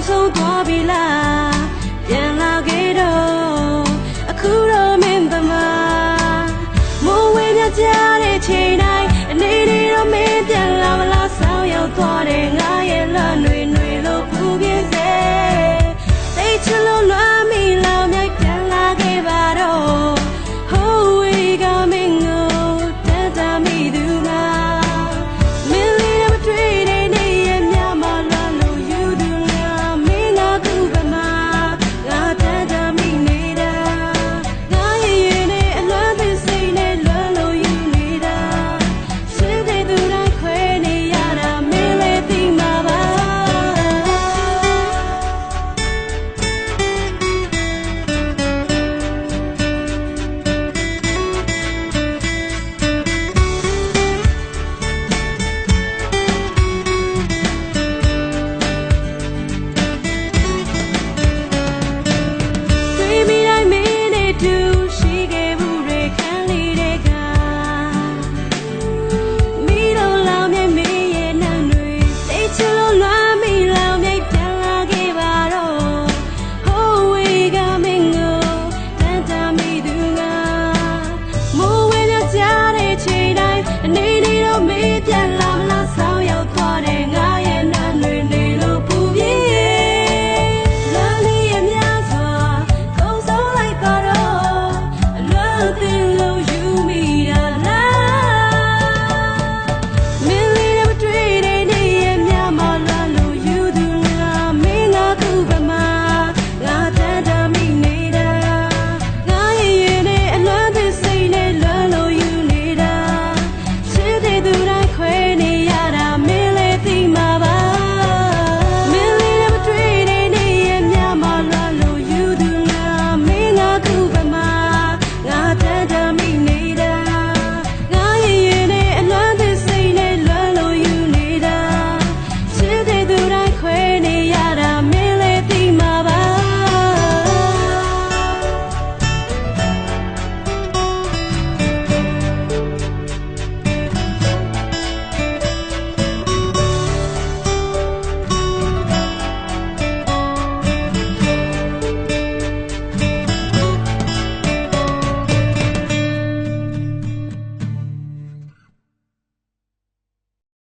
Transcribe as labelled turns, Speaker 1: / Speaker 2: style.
Speaker 1: နောက်ဆုံးသွားပြီလားပြန်လာခဲ့တော့အခုတော့မင်းသမားမိုးဝေးပြကြတဲ့ချိန်တိုင်းအနေနဲ့တော့မင်းပြန်လာမလားဆောင်းရောက်သွားတဲ့ do